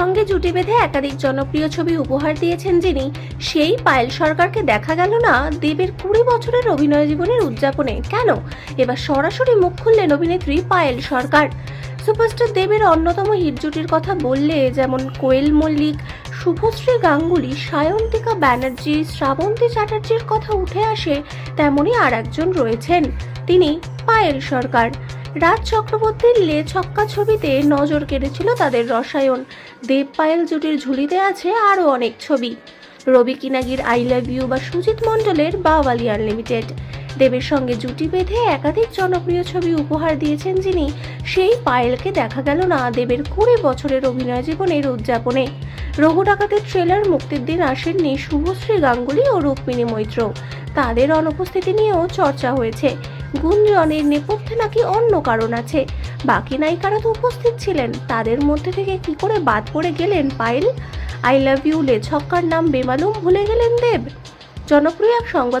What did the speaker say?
সঙ্গে জুটি বেঁধে একাধিক জনপ্রিয় ছবি উপহার দিয়েছেন যিনি, সেই পায়েল সরকারকে দেখা গেল না দেবের কুড়ি বছরের অভিনয় জীবনের উদযাপনে। কেন? এবার সরাসরি মুখ খুললেন অভিনেত্রী পায়েল সরকার। সুপারস্টার দেবের অন্যতম হিট জুটির কথা বললে যেমন কোয়েল মল্লিক, শুভশ্রী গাঙ্গুলি, সায়ন্তিকা ব্যানার্জি, শ্রাবন্তী চ্যাটার্জির কথা উঠে আসে তেমনই আর একজন রয়েছেন, তিনি পায়েল সরকার। রাজ চক্রবর্তীর লে ছক্কা ছবিতে নজর কেড়েছিল তাদের রসায়ন। দেব পায়েল জুটির ঝুলিতে আছে আরও অনেক ছবি। রবি কিনাগির আই লাভ ইউ বা সুজিত মণ্ডলের বাওয়ালি আনলিমিটেড দেবের সঙ্গে জুটি বেঁধে একাধিক জনপ্রিয় ছবি উপহার দিয়েছেন যিনি। সেই পায়েলকে দেখা গেল না দেবের কুড়ি বছরের অভিনয় জীবনের উদযাপনে। রঘু ডাকাতের ট্রেলার মুক্তির দিন আসেননি শুভশ্রী গাঙ্গুলি ও রুক্মিণী মৈত্র। তাদের অনুপস্থিতি নিয়েও চর্চা হয়েছে। গুঞ্জনের নেপথ্যে নাকি অন্য কারণ আছে। বাকি নায়িকারা তো উপস্থিত ছিলেন। তাদের মধ্যে থেকে কি করে বাদ পড়ে গেলেন পায়েল? আই লাভ ইউ লে ছক্কার নাম বেমালুম ভুলে গেলেন দেব? জনপ্রিয় এক সংবাদ